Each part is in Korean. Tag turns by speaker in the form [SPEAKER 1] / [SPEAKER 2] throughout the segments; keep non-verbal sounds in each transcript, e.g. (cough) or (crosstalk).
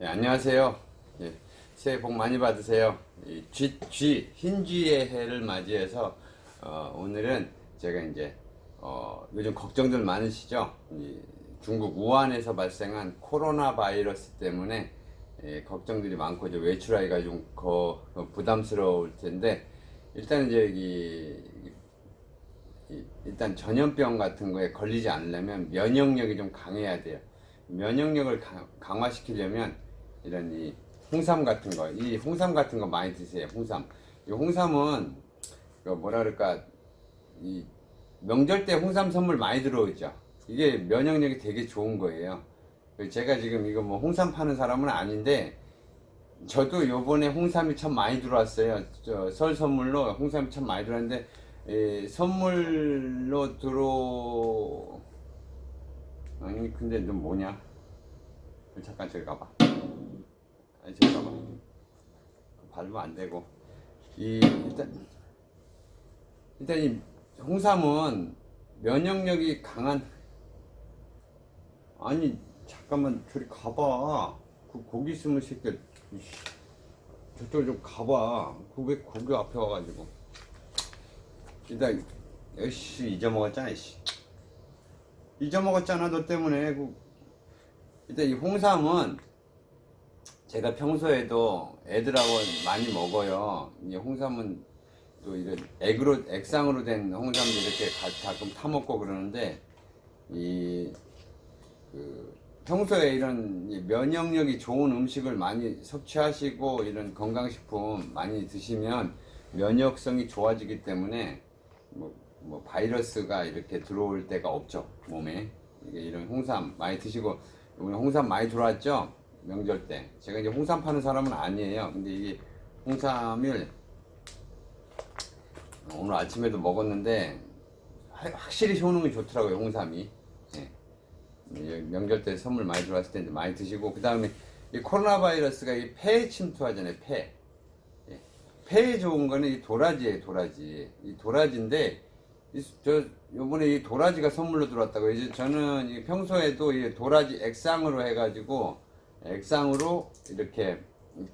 [SPEAKER 1] 예, 안녕하세요. 예, 새해 복 많이 받으세요. 이 쥐, 쥐, 흰쥐의 해를 맞이해서 어, 오늘은 제가 이제 어, 요즘 걱정들 많으시죠? 이 중국 우한에서 발생한 코로나 바이러스 때문에 예, 걱정들이 많고 이제 외출하기가 좀 거, 어, 부담스러울 텐데 일단 이제 이, 이- 일단 전염병 같은 거에 걸리지 않으려면 면역력이 좀 강해야 돼요. 면역력을 강, 강화시키려면 이런 이 홍삼 같은 거, 이 홍삼 같은 거 많이 드세요. 홍삼. 이 홍삼은 그 뭐라 그럴까 이 명절 때 홍삼 선물 많이 들어오죠. 이게 면역력이 되게 좋은 거예요. 제가 지금 이거 뭐 홍삼 파는 사람은 아닌데 저도 요번에 홍삼이 참 많이 들어왔어요. 저설 선물로 홍삼이 참 많이 들어왔는데 에, 선물로 들어 아니 근데 너 뭐냐? 잠깐 저기 가봐. 아니 가봐. 밟으면 안 되고 이 일단 일단 이 홍삼은 면역력이 강한 아니 잠깐만 저리 가봐. 그 거기 있으면 새끼 저쪽 좀 가봐. 그왜 거기 앞에 와가지고 일단 에이씨 잊어먹었잖아 씨. 잊어먹었잖아 너 때문에 그 일단 이 홍삼은 제가 평소에도 애들하고 많이 먹어요. 이 홍삼은 또 이런 액으로 액상으로 된 홍삼도 이렇게 가, 가끔 타 먹고 그러는데 이 그 평소에 이런 이 면역력이 좋은 음식을 많이 섭취하시고 이런 건강식품 많이 드시면 면역성이 좋아지기 때문에 뭐, 뭐 바이러스가 이렇게 들어올 때가 없죠 몸에 이런 홍삼 많이 드시고 오늘 홍삼 많이 들어왔죠 명절 때 제가 이제 홍삼 파는 사람은 아니에요. 근데 이게 홍삼을 오늘 아침에도 먹었는데 하- 확실히 효능이 좋더라고요 홍삼이. 예. 이 명절 때 선물 많이 들어왔을 때 많이 드시고 그 다음에 이 코로나 바이러스가 이 폐에 침투하잖아요 폐. 예. 폐에 좋은 거는 이 도라지예요 도라지. 이 도라지인데 이, 저 요번에 이 도라지가 선물로 들어왔다고 이제 저는 이 평소에도 이 도라지 액상으로 해가지고 액상으로 이렇게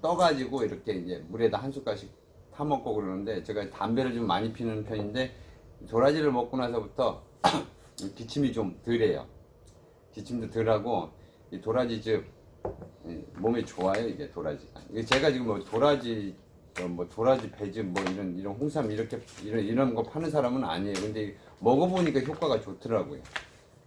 [SPEAKER 1] 떠가지고 이렇게 이제 물에다 한 숟갈씩 타 먹고 그러는데 제가 담배를 좀 많이 피는 편인데 도라지를 먹고 나서부터 (clears throat) 기침이 좀 덜해요. 기침도 덜하고 이 도라지즙 이 몸에 좋아요 이게 도라지가. 이게 제가 지금 뭐 도라지 어, 뭐 도라지 배즙 뭐 이런 이런 홍삼 이렇게 이런 이런 거 파는 사람은 아니에요. 근데 먹어보니까 효과가 좋더라고요.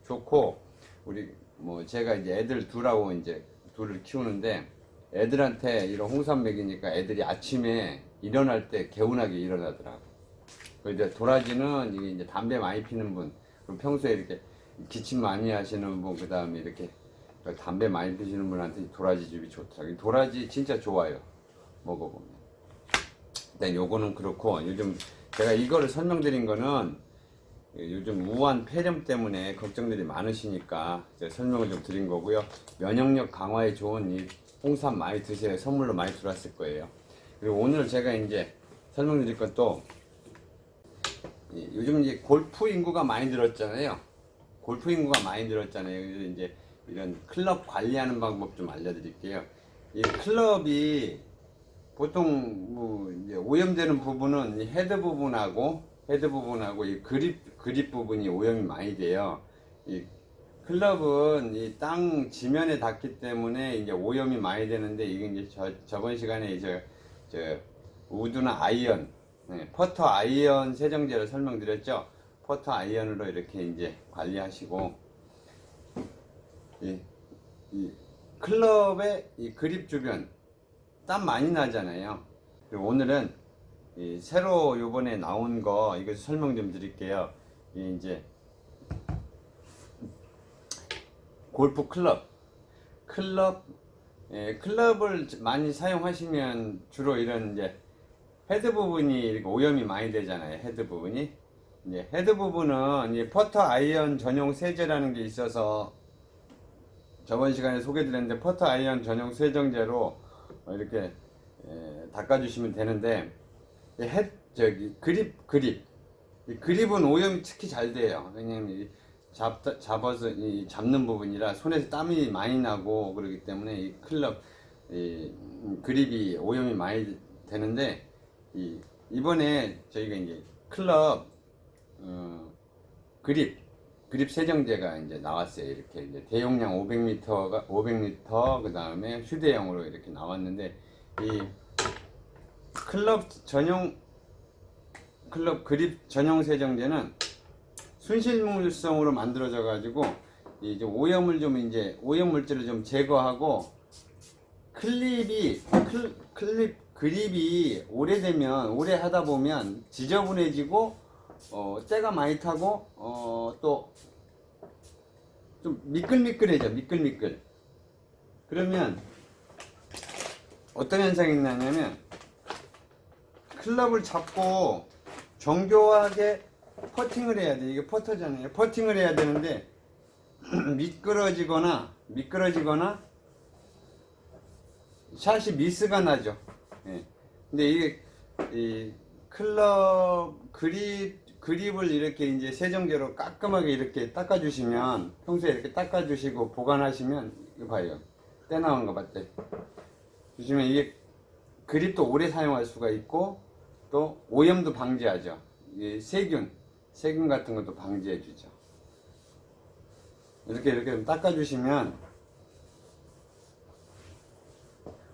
[SPEAKER 1] 좋고 우리 뭐 제가 이제 애들 둘하고 이제 둘을 키우는데 애들한테 이런 홍삼 먹이니까 애들이 아침에 일어날 때 개운하게 일어나더라고. 그 이제 도라지는 이게 이제 담배 많이 피는 분, 그리고 평소에 이렇게 기침 많이 하시는 분, 그 다음에 이렇게 담배 많이 피시는 분한테 이 도라지즙이. 이 도라지 진짜 좋아요. 먹어보면. 일단 요거는 그렇고, 요즘 제가 이거를 설명드린 거는 요즘 우한 폐렴 때문에 걱정들이 많으시니까 설명을 좀 드린 거고요. 면역력 강화에 좋은 이 홍삼 많이 드세요. 선물로 많이 들어왔을 거예요. 그리고 오늘 제가 이제 설명드릴 것도 이 요즘 이제 골프 인구가 많이 늘었잖아요. 골프 인구가 많이 늘었잖아요. 그래서 이제 이런 클럽 관리하는 방법 좀 알려드릴게요. 이 클럽이 보통 뭐 오염되는 부분은 이 헤드 부분하고 헤드 부분하고 이 그립 그립 부분이 오염이 많이 돼요. 이 클럽은 이 땅 지면에 닿기 때문에 이제 오염이 많이 되는데 이게 이제 저, 저번 시간에 이제 저 우드나 아이언 네, 퍼터 아이언 세정제를 설명드렸죠. 퍼터 아이언으로 이렇게 이제 관리하시고 이, 이 클럽의 이 그립 주변 땀 많이 나잖아요. 오늘은 이 새로 요번에 나온 거 이거 설명 좀 드릴게요. 이 이제 골프 클럽 클럽 예, 클럽을 많이 사용하시면 주로 이런 이제 헤드 부분이 이렇게 오염이 많이 되잖아요. 헤드 부분이 이제 헤드 부분은 이 퍼터 아이언 전용 세제라는 게 있어서 저번 시간에 소개드렸는데 퍼터 아이언 전용 세정제로 이렇게 에, 닦아주시면 되는데 이 헤, 저기 그립 그립 이 그립은 오염이 특히 잘 돼요. 왜냐면 이 잡, 잡아서 이 잡는 부분이라 손에서 땀이 많이 나고 그러기 때문에 이 클럽 이 음, 그립이 오염이 많이 되는데 이 이번에 저희가 이제 클럽 어, 그립 그립 세정제가 이제 나왔어요. 이렇게 이제 대용량 500m가 500리터 그 다음에 휴대용으로 이렇게 나왔는데 이 클럽 전용 클럽 그립 전용 세정제는 순실물성으로 만들어져 가지고 이제 오염을 좀 이제 오염 물질을 좀 제거하고 클립이 클, 클립 그립이 오래되면 오래 하다 보면 지저분해지고 어 때가 많이 타고 어 또 좀 미끌미끌해져 미끌미끌. 그러면 어떤 현상이 있냐면 클럽을 잡고 정교하게 퍼팅을 해야 돼 이게 퍼터잖아요 퍼팅을 해야 되는데 (clears throat) 미끄러지거나 미끄러지거나 샷이 미스가 나죠. 예. 근데 이게 이 클럽 그립 그립을 이렇게 이제 세정제로 깔끔하게 이렇게 닦아주시면 평소에 이렇게 닦아주시고 보관하시면 이거 봐요. 때 나온 거 봤대. 주시면 이게 그립도 오래 사용할 수가 있고 또 오염도 방지하죠. 이 세균 세균 같은 것도 방지해 주죠. 이렇게 이렇게 좀 닦아 주시면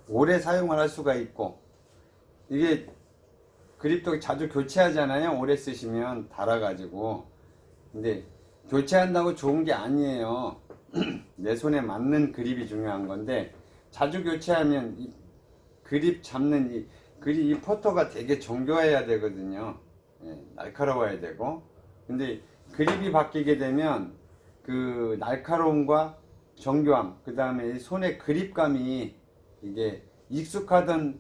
[SPEAKER 1] 오래 사용을 할 수가 있고 이게 그립도 자주 교체하잖아요 오래 쓰시면 닳아가지고 근데 교체한다고 좋은 게 아니에요 (clears throat) 내 손에 맞는 그립이 중요한 건데 자주 교체하면 이 그립 잡는 이 그립 이 퍼터가 되게 정교해야 되거든요 예, 날카로워야 되고 근데 그립이 바뀌게 되면 그 날카로움과 정교함 그 다음에 손의 그립감이 이게 익숙하던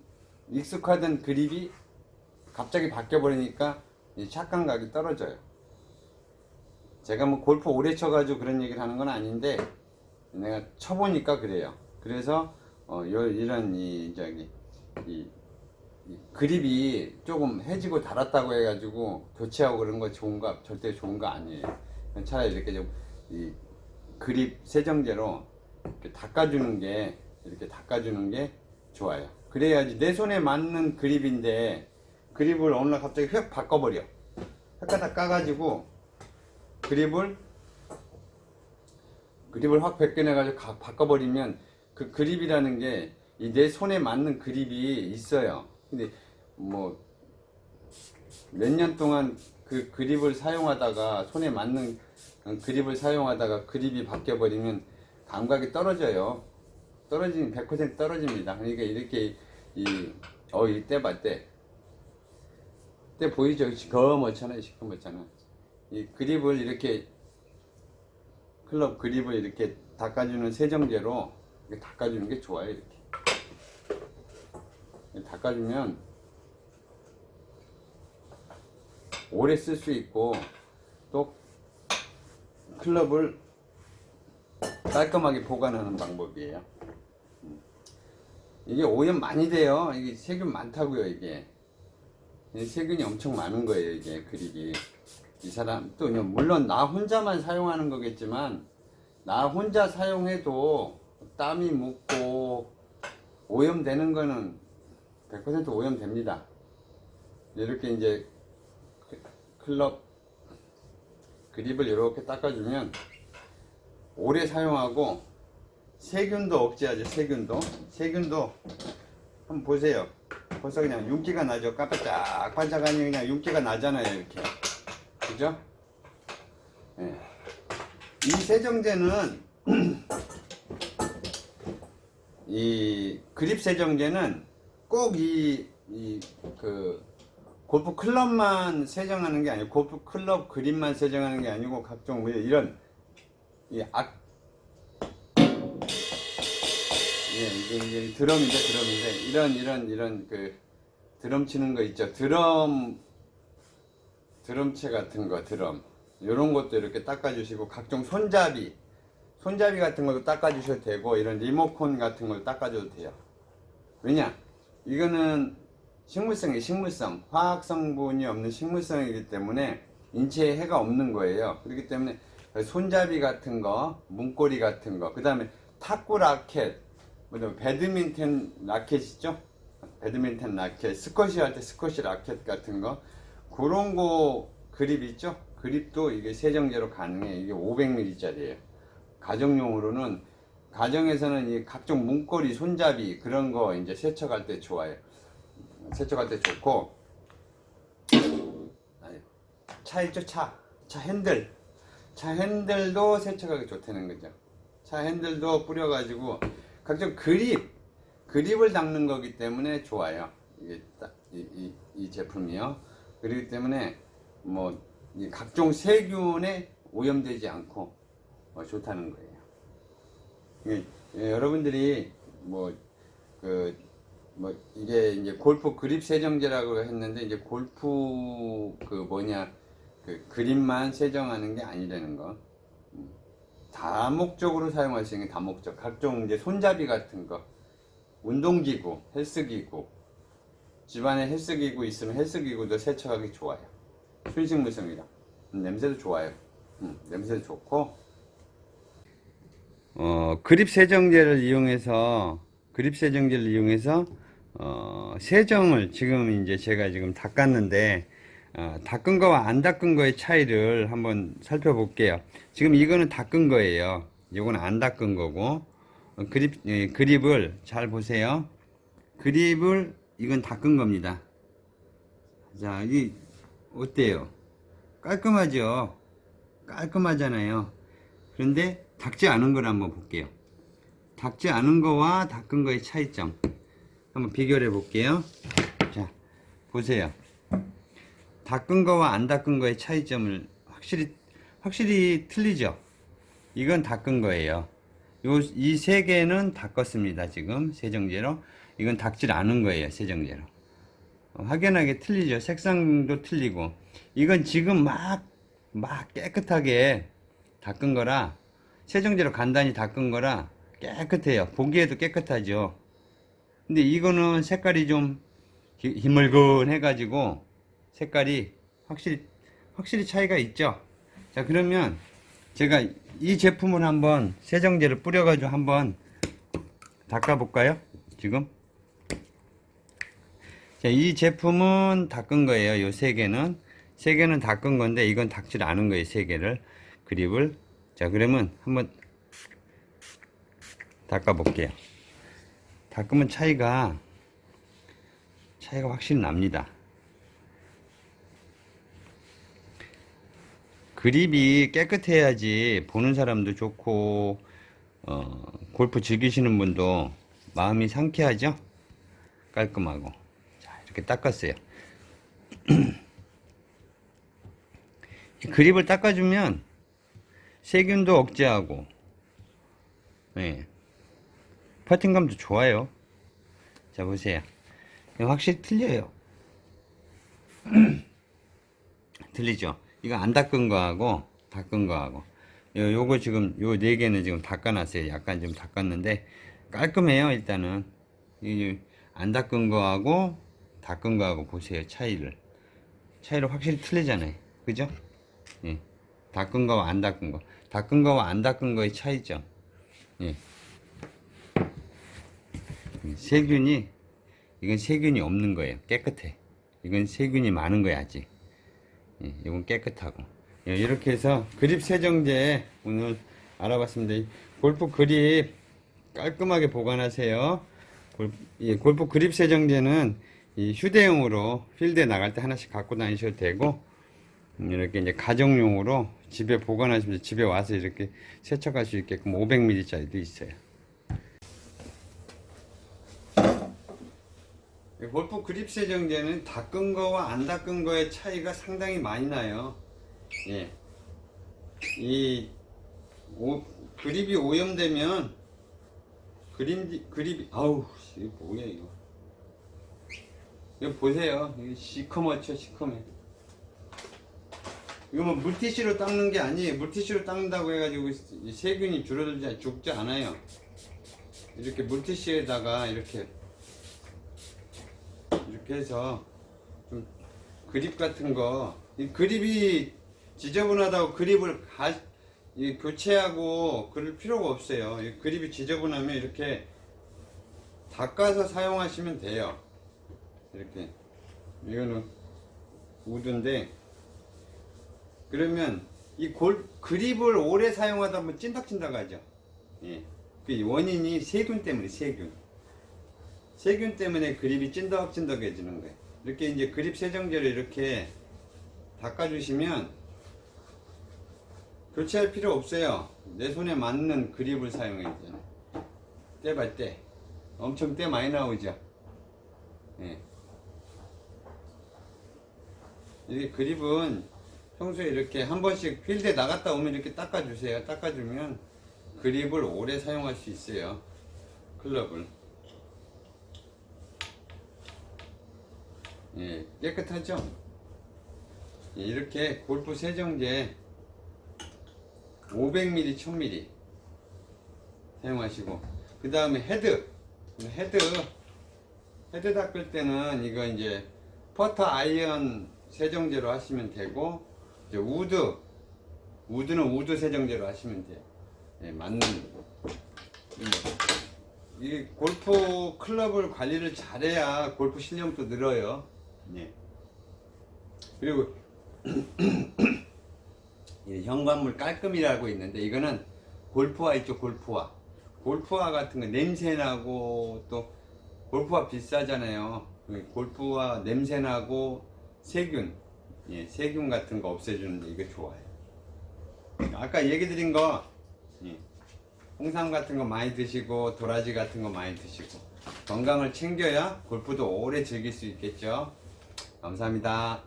[SPEAKER 1] 익숙하던 그립이 갑자기 바뀌어 버리니까 착각각이 떨어져요. 제가 뭐 골프 오래 쳐가지고 그런 얘기를 하는 건 아닌데 내가 쳐보니까 그래요. 그래서 어 요, 이런 이 저기 이, 이 그립이 조금 해지고 닳았다고 해가지고 교체하고 그런 거 좋은 거 절대 좋은 거 아니에요. 차라리 이렇게 좀이 그립 세정제로 이렇게 닦아주는 게 이렇게 닦아주는 게 좋아요. 그래야지 내 손에 맞는 그립인데 그립을 어느 날 갑자기 휙 바꿔버려. 헷가닥 까가지고 그립을 그립을 확 벗겨내가지고 가- 바꿔버리면 그 그립이라는 게이내 손에 맞는 그립이 있어요. 근데 뭐 몇 년 동안 그 그립을 사용하다가 손에 맞는 그립을 사용하다가 그립이 바뀌어 버리면 감각이 떨어져요. 떨어지면 100% 떨어집니다. 그러니까 이렇게 이 어 이 때봐 때. 때 보이죠? 시커멓잖아요. 시커멓잖아. 이 그립을 이렇게 클럽 그립을 이렇게 닦아주는 세정제로 닦아주는 게 좋아요. 이렇게 닦아주면 오래 쓸 수 있고 또 클럽을 깔끔하게 보관하는 방법이에요. 음. 이게 오염 많이 돼요. 이게 세균 많다고요, 이게. 이 세균이 엄청 많은 거예요, 이게 그립이. 이 사람, 또, 물론 나 혼자만 사용하는 거겠지만, 나 혼자 사용해도 땀이 묻고, 오염되는 거는 100% 오염됩니다. 이렇게 이제 클럽 그립을 이렇게 닦아주면 오래 사용하고 세균도 억제하죠 세균도. 세균도 한번 보세요. 벌써 그냥 윤기가 나죠. 깜빡짝 반짝하니 그냥 윤기가 나잖아요 이렇게. 그죠? 예. 이 세정제는 (clears throat) 이 그립 세정제는 꼭이이그 골프 클럽만 세정하는 게 아니고 골프 클럽 그립만 세정하는 게 아니고 각종 뭐 이런 이 악, 예, 이게, 이게 드럼인데, 드럼인데, 이런, 이런, 이런, 그, 드럼 치는 거 있죠. 드럼, 드럼체 같은 거, 드럼. 요런 것도 이렇게 닦아주시고, 각종 손잡이, 손잡이 같은 것도 닦아주셔도 되고, 이런 리모컨 같은 걸 닦아줘도 돼요. 왜냐? 이거는 식물성이 식물성, 화학 성분이 없는 식물성이기 때문에 인체에 해가 없는 거예요. 그렇기 때문에 손잡이 같은 거, 문고리 같은 거, 그 다음에 탁구 라켓, 뭐냐 배드민턴 라켓 있죠? 배드민턴 라켓, 스쿼시 할 때 스쿼시 라켓 같은 거 그런 거 그립 있죠? 그립도 이게 세정제로 가능해. 이게 500ml짜리예요. 가정용으로는 가정에서는 이 각종 문고리, 손잡이 그런 거 이제 세척할 때 좋아요. 세척할 때 좋고 차 있죠 차, 차 핸들, 차 핸들도 세척하기 좋다는 거죠. 차 핸들도 뿌려가지고 각종 그립, 그립을 닦는 거기 때문에 좋아요. 이게 딱 이, 이, 이 제품이요. 그렇기 때문에 뭐이 각종 세균에 오염되지 않고 어, 좋다는 거예요. 이게, 예, 여러분들이 뭐 그 뭐 이게 이제 골프 그립 세정제라고 했는데 이제 골프 그 뭐냐 그 그립만 세정하는 게 아니라는 거. 음. 다목적으로 사용할 수 있는 게 다목적. 각종 이제 손잡이 같은 거, 운동기구, 헬스기구, 집안에 헬스기구 있으면 헬스기구도 세척하기 좋아요. 순식무성이라. 음, 냄새도 좋아요. 음, 냄새도 좋고. 어, 그립 세정제를 이용해서, 그립 세정제를 이용해서, 어, 세정을 지금 이제 제가 지금 닦았는데, 어, 닦은 거와 안 닦은 거의 차이를 한번 살펴볼게요. 지금 이거는 닦은 거예요. 이거는 안 닦은 거고, 어, 그립, 예, 그립을 잘 보세요. 그립을, 이건 닦은 겁니다. 자, 이, 어때요? 깔끔하죠? 깔끔하잖아요. 그런데 닦지 않은 걸 한번 볼게요. 닦지 않은 거와 닦은 거의 차이점. 한번 비교해 볼게요. 자, 보세요. 닦은 거와 안 닦은 거의 차이점을 확실히, 확실히 틀리죠? 이건 닦은 거예요. 요, 이 세 개는 닦았습니다. 지금 세정제로. 이건 닦질 않은 거예요. 세정제로. 어, 확연하게 틀리죠. 색상도 틀리고. 이건 지금 막, 막 깨끗하게 닦은 거라, 세정제로 간단히 닦은 거라 깨끗해요. 보기에도 깨끗하죠. 근데 이거는 색깔이 좀 히- 희물근 해가지고, 색깔이 확실히, 확실히 차이가 있죠. 자, 그러면 제가 이 제품을 한번 세정제를 뿌려가지고 한번 닦아볼까요? 지금? 자, 이 제품은 닦은 거예요. 요 세 개는. 세 개는 닦은 건데, 이건 닦질 않은 거예요. 세 개를. 그립을. 자, 그러면 한번 닦아 볼게요. 닦으면 차이가, 차이가 확실히 납니다. 그립이 깨끗해야지 보는 사람도 좋고, 어, 골프 즐기시는 분도 마음이 상쾌하죠? 깔끔하고. 자, 이렇게 닦았어요. (clears throat) 이 그립을 닦아주면 세균도 억제하고, 예. 퍼팅감도 좋아요. 자, 보세요. 이거 확실히 틀려요. (clears throat) 틀리죠? 이거 안 닦은 거하고, 닦은 거하고. 요, 요거 지금, 요 네 개는 지금 닦아놨어요. 약간 좀 닦았는데, 깔끔해요, 일단은. 이, 안 닦은 거하고, 닦은 거하고 보세요, 차이를. 차이를 확실히 틀리잖아요. 그죠? 예. 닦은 거와 안 닦은 거. 닦은 거와 안 닦은 거의 차이점. 예. 세균이, 이건 세균이 없는 거예요. 깨끗해. 이건 세균이 많은 거야, 아직. 예, 이건 깨끗하고. 예, 이렇게 해서 그립 세정제 오늘 알아봤습니다. 이 골프 그립 깔끔하게 보관하세요. 골, 예, 골프 그립 세정제는 이 휴대용으로 필드에 나갈 때 하나씩 갖고 다니셔도 되고, 음, 이렇게 이제 가정용으로 집에 보관하시면 집에 와서 이렇게 세척할 수 있게끔 500ml짜리도 있어요. 이 골프 그립 세정제는 닦은 거와 안 닦은 거의 차이가 상당히 많이 나요. 예. 이 오, 그립이 오염되면 그림 그립이 아우 씨, 이거 뭐야 이거. 이거 보세요. 이거 시커멓죠 시커매. 이거 뭐 물티슈로 닦는 게 아니에요. 물티슈로 닦는다고 해가지고 이 세균이 줄어들지 않- 죽지 않아요. 이렇게 물티슈에다가 이렇게 이렇게 해서 좀 그립 같은 거, 이 그립이 지저분하다고 그립을 가, 이 교체하고 그럴 필요가 없어요. 이 그립이 지저분하면 이렇게 닦아서 사용하시면 돼요. 이렇게 이거는 우드인데 그러면 이 골, 그립을 오래 사용하다 보면 찐덕찐덕하죠. 예. 그 원인이 세균 때문에 세균. 세균 때문에 그립이 찐덕찐덕해지는 거예요. 이렇게 이제 그립 세정제를 이렇게 닦아주시면 교체할 필요 없어요. 내 손에 맞는 그립을 사용해야 되잖아요. 때발 때. 엄청 때 많이 나오죠. 예. 이게 그립은 평소에 이렇게 한 번씩 필드에 나갔다 오면 이렇게 닦아주세요. 닦아주면 그립을 오래 사용할 수 있어요. 클럽을. 예, 깨끗하죠? 예, 이렇게 골프 세정제 500ml, 1000ml 사용하시고 그 다음에 헤드 헤드 헤드 닦을 때는 이거 이제 퍼터 아이언 세정제로 하시면 되고 이제 우드 우드는 우드 세정제로 하시면 돼요. 예, 맞는 이- 이 골프 클럽을 관리를 잘해야 골프 실력도 늘어요. 예. 그리고 (clears throat) 이 현관물 깔끔이라고 있는데 이거는 골프화 있죠 골프화 골프화 같은 거 냄새나고 또 골프화 비싸잖아요 그 골프화 냄새나고 세균 예, 세균 같은 거 없애주는데 이거 좋아요. 아까 얘기 드린 거 예, 홍삼 같은 거 많이 드시고 도라지 같은 거 많이 드시고 건강을 챙겨야 골프도 오래 즐길 수 있겠죠? 감사합니다